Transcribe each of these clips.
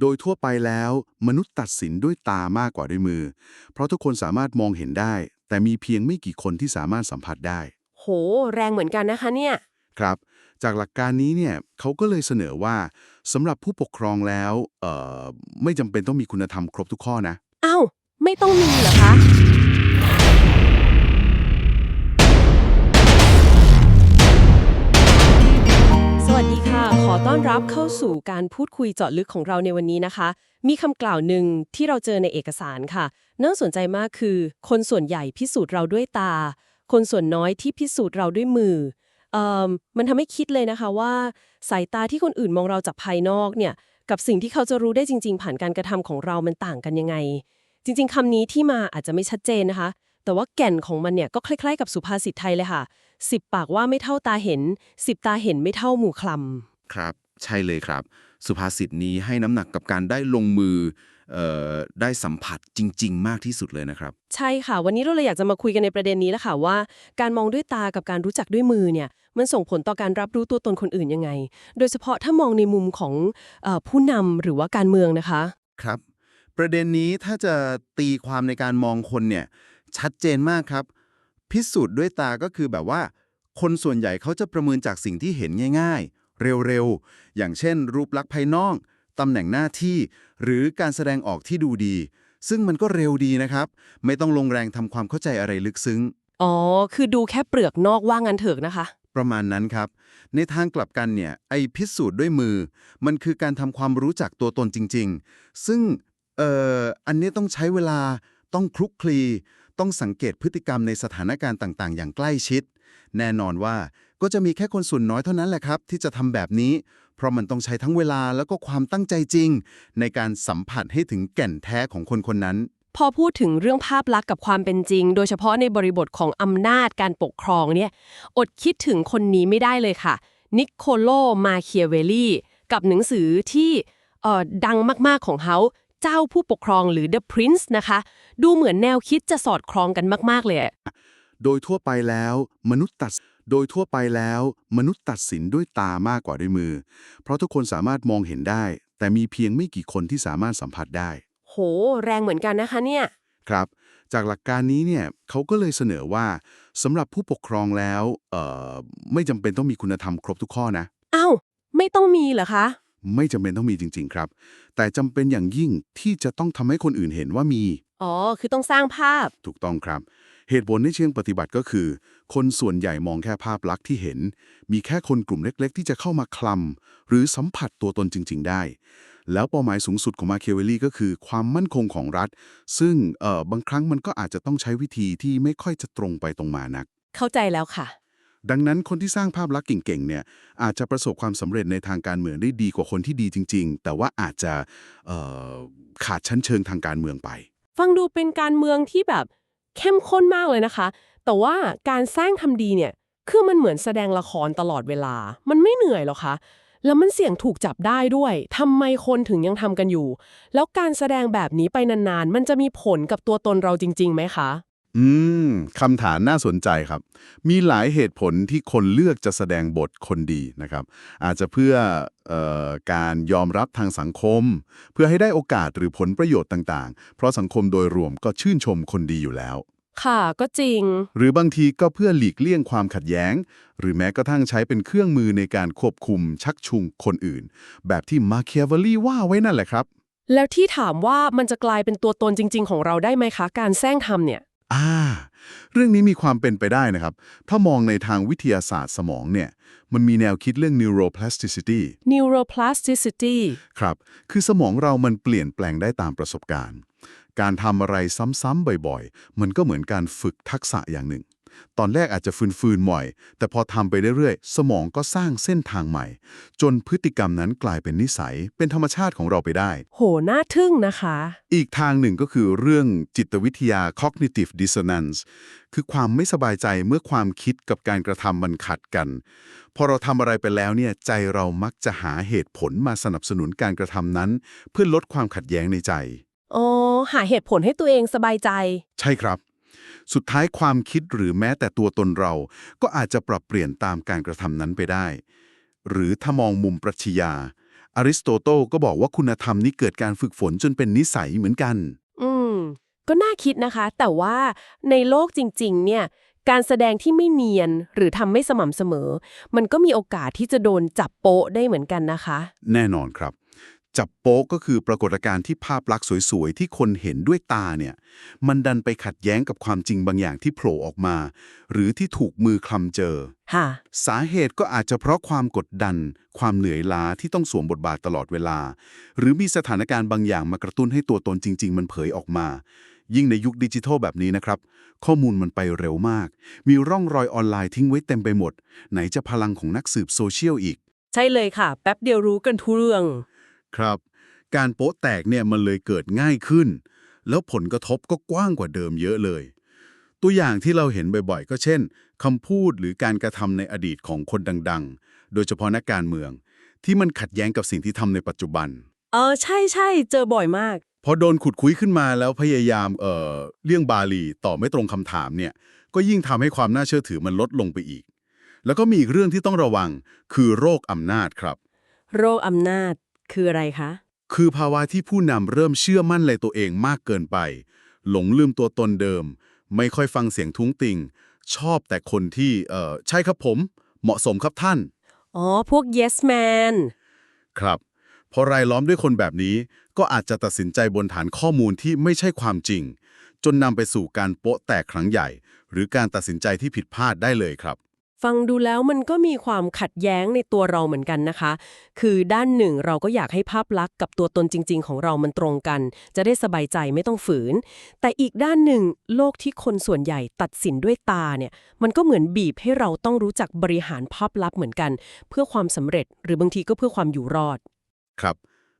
โดยทั่วไปแล้ว มนุษย์ตัดสินด้วยตามากกว่าด้วยมือ เพราะทุกคนสามารถมองเห็นได้ แต่มีเพียงไม่กี่คนที่สามารถสัมผัสได้ โห แรงเหมือนกันนะคะเนี่ย ครับ จากหลักการนี้เนี่ยเขาก็เลยเสนอว่าสำหรับผู้ปกครองแล้วเอ่อไม่จำเป็นต้องมีคุณธรรมครบทุกข้อนะ อ้าว ไม่ต้องมีเหรอคะ อต้อนรับเข้าสู่การพูดคุยเจาะลึกของเราในวันนี้นะคะ มีคำกล่าวหนึ่งที่เราเจอในเอกสารค่ะ น่าสนใจมากคือ คนส่วนใหญ่พิสูจน์เราด้วยตา คนส่วนน้อยที่พิสูจน์เราด้วยมือเอ่อมันทำให้คิดเลยนะคะว่า สายตาที่คนอื่นมองเราจากภายนอกเนี่ย กับสิ่งที่เขาจะรู้ได้จริง ๆ ผ่านการกระทำของเรามันต่างกันยังไง จริง ๆคำนี้ที่มาอาจจะไม่ชัดเจนนะคะ แต่ว่าแก่นของมันเนี่ยก็คล้าย ๆ กับสุภาษิตไทยเลยค่ะสิบปากว่าไม่เท่าตาเห็นสิบตาเห็นไม่เท่าหมู่คลำ ครับ ใช่เลยครับ สุภาษิตนี้ให้น้ำหนักกับการได้ลงมือเอ่อได้สัมผัสจริง ๆ มากที่สุดเลยนะครับ ใช่ค่ะ วันนี้เราเลยอยากจะมาคุยกันในประเด็นนี้แล้วค่ะว่า การมองด้วยตากับการรู้จักด้วยมือเนี่ยมันส่งผลต่อการรับรู้ตัวตนคนอื่นยังไง โดยเฉพาะถ้ามองในมุมของเออผู้นำหรือว่าการเมืองนะคะครับ ประเด็นนี้ถ้าจะตีความในการมองคนเนี่ยชัดเจนมากครับ พิสูจน์ด้วยตาก็คือแบบว่า คนส่วนใหญ่เขาจะประเมินจากสิ่งที่เห็นง่ายๆ เร็วๆ อย่างเช่น รูปลักษณ์ภายนอก ตำแหน่งหน้าที่ หรือการแสดงออกที่ดูดี ซึ่งมันก็เร็วดีนะครับ ไม่ต้องลงแรงทำความเข้าใจอะไรลึกซึ้ง อ๋อ คือดูแค่เปลือกนอกว่างันเถอะนะคะ ประมาณนั้นครับ ในทางกลับกันเนี่ย ไอพิสูจน์ด้วยมือ มันคือการทำความรู้จักตัวตนจริง ๆ ซึ่ง เอ่อ อันนี้ต้องใช้เวลา ต้องคลุกคลี ต้องสังเกตพฤติกรรมในสถานการณ์ต่างๆ อย่างใกล้ชิด แน่นอนว่าก็จะมีแค่คนส่วนน้อยเท่านั้นแหละครับ ที่จะทำแบบนี้ เพราะมันต้องใช้ทั้งเวลาแล้วก็ความตั้งใจจริง ในการสัมผัสให้ถึงแก่นแท้ของคนคนนั้น พอพูดถึงเรื่องภาพลักษณ์กับความเป็นจริง โดยเฉพาะในบริบทของอำนาจการปกครองเนี่ยอดคิดถึงคนนี้ไม่ได้เลยค่ะนิโคโลมาเคียเวลลี่กับหนังสือที่ออดังมาก ๆ ของเขา เจ้าผู้ปกครองหรือ The Prince นะคะ ดูเหมือนแนวคิดจะสอดคล้องกันมาก ๆ เลยอะโดยทั่วไปแล้ว มนุษย์ตัด โดยทั่วไปแล้ว มนุษย์ตัดสินด้วยตามากกว่าด้วยมือ เพราะทุกคนสามารถมองเห็นได้ แต่มีเพียงไม่กี่คนที่สามารถสัมผัสได้ โห แรงเหมือนกันนะคะเนี่ย ครับ จากหลักการนี้เนี่ยเขาก็เลยเสนอว่าสำหรับผู้ปกครองแล้วเอ่อไม่จำเป็นต้องมีคุณธรรมครบทุกข้อนะ อ้าว ไม่ต้องมีเหรอคะ ไม่จำเป็นต้องมีจริง ๆ ครับ แต่จำเป็นอย่างยิ่งที่จะต้องทำให้คนอื่นเห็นว่ามี อ๋อ คือต้องสร้างภาพ ถูกต้องครับ เหตุผลในเชิงปฏิบัติก็คือ คนส่วนใหญ่มองแค่ภาพลักษณ์ที่เห็น มีแค่คนกลุ่มเล็ก ๆ ที่จะเข้ามาคลำหรือสัมผัสตัวตนจริง ๆ ได้ แล้วเป้าหมายสูงสุดของมาเคิเวลลี่ก็คือ ความมั่นคงของรัฐ ซึ่งเอ่อบางครั้งมันก็อาจจะต้องใช้วิธีที่ไม่ค่อยจะตรงไปตรงมานัก เข้าใจแล้วค่ะ ดังนั้นคนที่สร้างภาพลักษณ์เก่งๆเนี่ยอาจจะประสบความสำเร็จในทางการเมืองได้ดีกว่าคนที่ดีจริง ๆ แต่ว่าอาจจะขาดชั้นเชิงทางการเมืองไป ฟังดูเป็นการเมืองที่แบบเข้มข้นมากเลยนะคะ แต่ว่าการสร้างทำดีเนี่ยคือมันเหมือนแสดงละครตลอดเวลา มันไม่เหนื่อยหรอคะแล้วมันเสี่ยงถูกจับได้ด้วย ทำไมคนถึงยังทำกันอยู่ แล้วการแสดงแบบนี้ไปนานๆ มันจะมีผลกับตัวตนเราจริงๆไหมคะ อืมคำถามน่าสนใจครับ มีหลายเหตุผลที่คนเลือกจะแสดงบทคนดีนะครับ อาจจะเพื่อเออการยอมรับทางสังคม เพื่อให้ได้โอกาสหรือผลประโยชน์ต่างๆ เพราะสังคมโดยรวมก็ชื่นชมคนดีอยู่แล้ว ค่ะก็จริง หรือบางทีก็เพื่อหลีกเลี่ยงความขัดแย้ง หรือแม้กระทั่งใช้เป็นเครื่องมือในการควบคุมชักชูงคนอื่น แบบที่มาเคียเวลลี่ว่าไว้นั่นแหละครับ แล้วที่ถามว่ามันจะกลายเป็นตัวตนจริง ๆ ของเราได้ไหมคะ การแซงทำเนี่ย อ่า เรื่องนี้มีความเป็นไปได้นะครับ ถ้ามองในทางวิทยาศาสตร์สมองเนี่ย มันมีแนวคิดเรื่อง neuroplasticity neuroplasticity ครับ คือสมองเรามันเปลี่ยนแปลงได้ตามประสบการณ์ การทำอะไรซ้ำๆบ่อยๆ มันก็เหมือนการฝึกทักษะอย่างหนึ่ง ตอนแรกอาจจะฟืนๆหน่อย แต่พอทำไปเรื่อยๆ สมองก็สร้างเส้นทางใหม่ จนพฤติกรรมนั้นกลายเป็นนิสัย เป็นธรรมชาติของเราไปได้ โห น่าทึ่งนะคะ อีกทางหนึ่งก็คือเรื่องจิตวิทยา cognitive dissonance คือความไม่สบายใจเมื่อความคิดกับการกระทำมันขัดกัน พอเราทำอะไรไปแล้วเนี่ยใจเรามักจะหาเหตุผลมาสนับสนุนการกระทำนั้น เพื่อลดความขัดแย้งในใจอ๋อหาเหตุผลให้ตัวเองสบายใจ ใช่ครับ สุดท้ายความคิดหรือแม้แต่ตัวตนเรา ก็อาจจะปรับเปลี่ยนตามการกระทำนั้นไปได้ หรือถ้ามองมุมปรัชญาอริสโตเติลก็บอกว่าคุณธรรมนี้เกิดการฝึกฝนจนเป็นนิสัยเหมือนกัน อืม ก็น่าคิดนะคะ แต่ว่าในโลกจริง ๆ เนี่ย การแสดงที่ไม่เนียนหรือทำไม่สม่ำเสมอ มันก็มีโอกาสที่จะโดนจับโป๊ะได้เหมือนกันนะคะ แน่นอนครับ จับโป๊กก็คือปรากฏการณ์ที่ภาพลักษณ์สวยๆ ที่คนเห็นด้วยตาเนี่ย มันดันไปขัดแย้งกับความจริงบางอย่างที่โผล่ออกมา หรือที่ถูกมือคลำเจอ ค่ะ สาเหตุก็อาจจะเพราะความกดดัน ความเหนื่อยล้าที่ต้องสวมบทบาทตลอดเวลา หรือมีสถานการณ์บางอย่างมากระตุ้นให้ตัวตนจริง ๆ มันเผยออกมา ยิ่งในยุคดิจิทัลแบบนี้นะครับ ข้อมูลมันไปเร็วมาก มีร่องรอยออนไลน์ทิ้งไว้เต็มไปหมด ไหนจะพลังของนักสืบโซเชียลอีก ใช่เลยค่ะ แป๊บเดียวรู้กันทุกเรื่อง ครับ การโป๊ะแตกเนี่ยมันเลยเกิดง่ายขึ้น แล้วผลกระทบก็กว้างกว่าเดิมเยอะเลย ตัวอย่างที่เราเห็นบ่อยๆ ก็เช่นคำพูดหรือการกระทำในอดีตของคนดังๆ โดยเฉพาะนักการเมือง ที่มันขัดแย้งกับสิ่งที่ทำในปัจจุบัน เออใช่ใช่เจอบ่อยมาก พอโดนขุดคุยขึ้นมาแล้วพยายามเอ่อเลี่ยงบาลีตอบไม่ตรงคำถามเนี่ยก็ยิ่งทำให้ความน่าเชื่อถือมันลดลงไปอีก แล้วก็มีอีกเรื่องที่ต้องระวังคือโรคอำนาจครับ โรคอำนาจ คืออะไรคะ คือภาวะที่ผู้นำเริ่มเชื่อมั่นในตัวเองมากเกินไป หลงลืมตัวตนเดิม ไม่ค่อยฟังเสียงทุ้งติง ชอบแต่คนที่เอ่อใช่ครับผม เหมาะสมครับท่าน อ๋อ พวก yes man ครับพอรายล้อมด้วยคนแบบนี้ ก็อาจจะตัดสินใจบนฐานข้อมูลที่ไม่ใช่ความจริง จนนำไปสู่การโป๊ะแตกครั้งใหญ่ หรือการตัดสินใจที่ผิดพลาดได้เลยครับ ฟังดูแล้วมันก็มีความขัดแย้งในตัวเราเหมือนกันนะคะ คือด้านหนึ่งเราก็อยากให้ภาพลักษณ์กับตัวตนจริง ๆ ของเรามันตรงกัน จะได้สบายใจไม่ต้องฝืน แต่อีกด้านหนึ่งโลกที่คนส่วนใหญ่ตัดสินด้วยตาเนี่ยมันก็เหมือนบีบให้เราต้องรู้จักบริหารภาพลักษณ์เหมือนกัน เพื่อความสำเร็จหรือบางทีก็เพื่อความอยู่รอด ครับ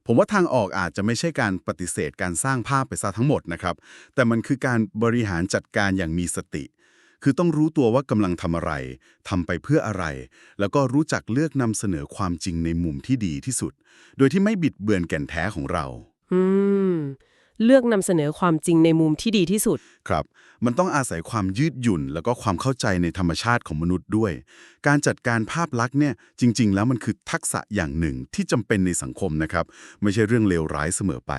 ผมว่าทางออกอาจจะไม่ใช่การปฏิเสธการสร้างภาพไปซะทั้งหมดนะครับ แต่มันคือการบริหารจัดการอย่างมีสติ คือต้องรู้ตัวว่ากำลังทำอะไรทำไปเพื่ออะไร แล้วก็รู้จักเลือกนำเสนอความจริงในมุมที่ดีที่สุด โดยที่ไม่บิดเบือนแก่นแท้ของเรา อืม เลือกนำเสนอความจริงในมุมที่ดีที่สุด ครับ มันต้องอาศัยความยืดหยุ่น แล้วก็ความเข้าใจในธรรมชาติของมนุษย์ด้วย การจัดการภาพลักษณ์เนี่ยจริง ๆ แล้วมันคือทักษะอย่างหนึ่งที่จำเป็นในสังคมนะครับ ไม่ใช่เรื่องเลวร้ายเสมอไป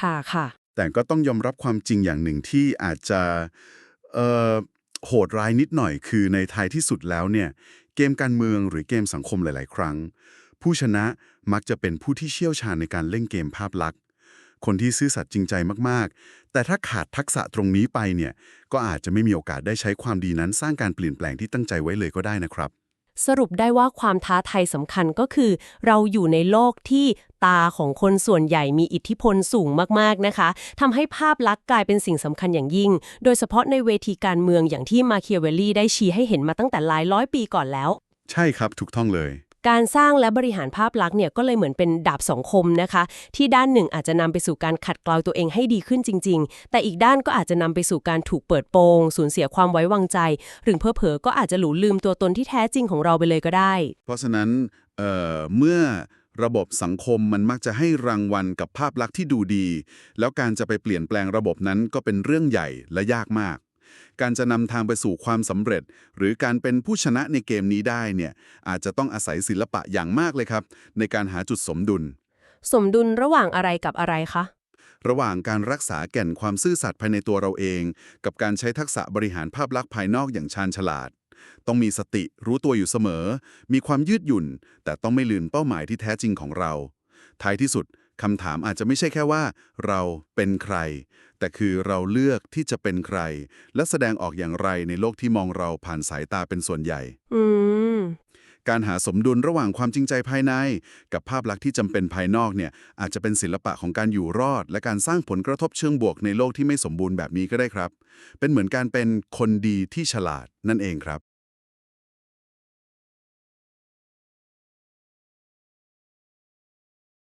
ค่ะค่ะ แต่ก็ต้องยอมรับความจริงอย่างหนึ่งที่อาจจะเอ่อ โหดร้ายนิดหน่อยคือในท้ายที่สุดแล้วเนี่ยเกมการเมืองหรือเกมสังคมหลาย ๆ ครั้ง ผู้ชนะมักจะเป็นผู้ที่เชี่ยวชาญในการเล่นเกมภาพลักษณ์ คนที่ซื่อสัตย์จริงใจมาก ๆ แต่ถ้าขาดทักษะตรงนี้ไปเนี่ยก็อาจจะไม่มีโอกาสได้ใช้ความดีนั้นสร้างการเปลี่ยนแปลงที่ตั้งใจไว้เลยก็ได้นะครับ สรุปได้ว่าความท้าทายสำคัญก็คือ เราอยู่ในโลกที่ตาของคนส่วนใหญ่มีอิทธิพลสูงมากๆนะคะทำให้ภาพลักษณ์กลายเป็นสิ่งสำคัญอย่างยิ่ง โดยเฉพาะในเวทีการเมืองอย่างที่มาเคียเวลลี่ได้ชี้ให้เห็นมาตั้งแต่หลายร้อยปีก่อนแล้ว ใช่ครับถูกต้องเลย การสร้างและบริหารภาพลักษณ์เนี่ยก็เลยเหมือนเป็นดาบสองคมนะคะ ที่ด้านหนึ่งอาจจะนำไปสู่การขัดเกลาตัวเองให้ดีขึ้นจริง ๆ แต่อีกด้านก็อาจจะนำไปสู่การถูกเปิดโปงสูญเสียความไว้วางใจ หรือเพอเพอก็อาจจะหลูลืมตัวตนที่แท้จริงของเราไปเลยก็ได้ เพราะฉะนั้นเอ่อเมื่อระบบสังคมมันมักจะให้รางวัลกับภาพลักษณ์ที่ดูดี แล้วการจะไปเปลี่ยนแปลงระบบนั้นก็เป็นเรื่องใหญ่และยากมาก การจะนำทางไปสู่ความสำเร็จ หรือการเป็นผู้ชนะในเกมนี้ได้เนี่ยอาจจะต้องอาศัยศิลปะอย่างมากเลยครับ ในการหาจุดสมดุล สมดุลระหว่างอะไรกับอะไรคะระหว่างการรักษาแก่นความซื่อสัตย์ภายในตัวเราเอง กับการใช้ทักษะบริหารภาพลักษณ์ภายนอกอย่างชาญฉลาด ต้องมีสติรู้ตัวอยู่เสมอ มีความยืดหยุ่น แต่ต้องไม่ลืมเป้าหมายที่แท้จริงของเรา ท้ายที่สุด คำถามอาจจะไม่ใช่แค่ว่า เราเป็นใคร แต่คือเราเลือกที่จะเป็นใคร และแสดงออกอย่างไรในโลกที่มองเราผ่านสายตาเป็นส่วนใหญ่อืมการหาสมดุลระหว่างความจริงใจภายใน กับภาพลักษณ์ที่จำเป็นภายนอกเนี่ยอาจจะเป็นศิลปะของการอยู่รอด และการสร้างผลกระทบเชิงบวกในโลกที่ไม่สมบูรณ์แบบนี้ก็ได้ครับ เป็นเหมือนการเป็นคนดีที่ฉลาดนั่นเองครับ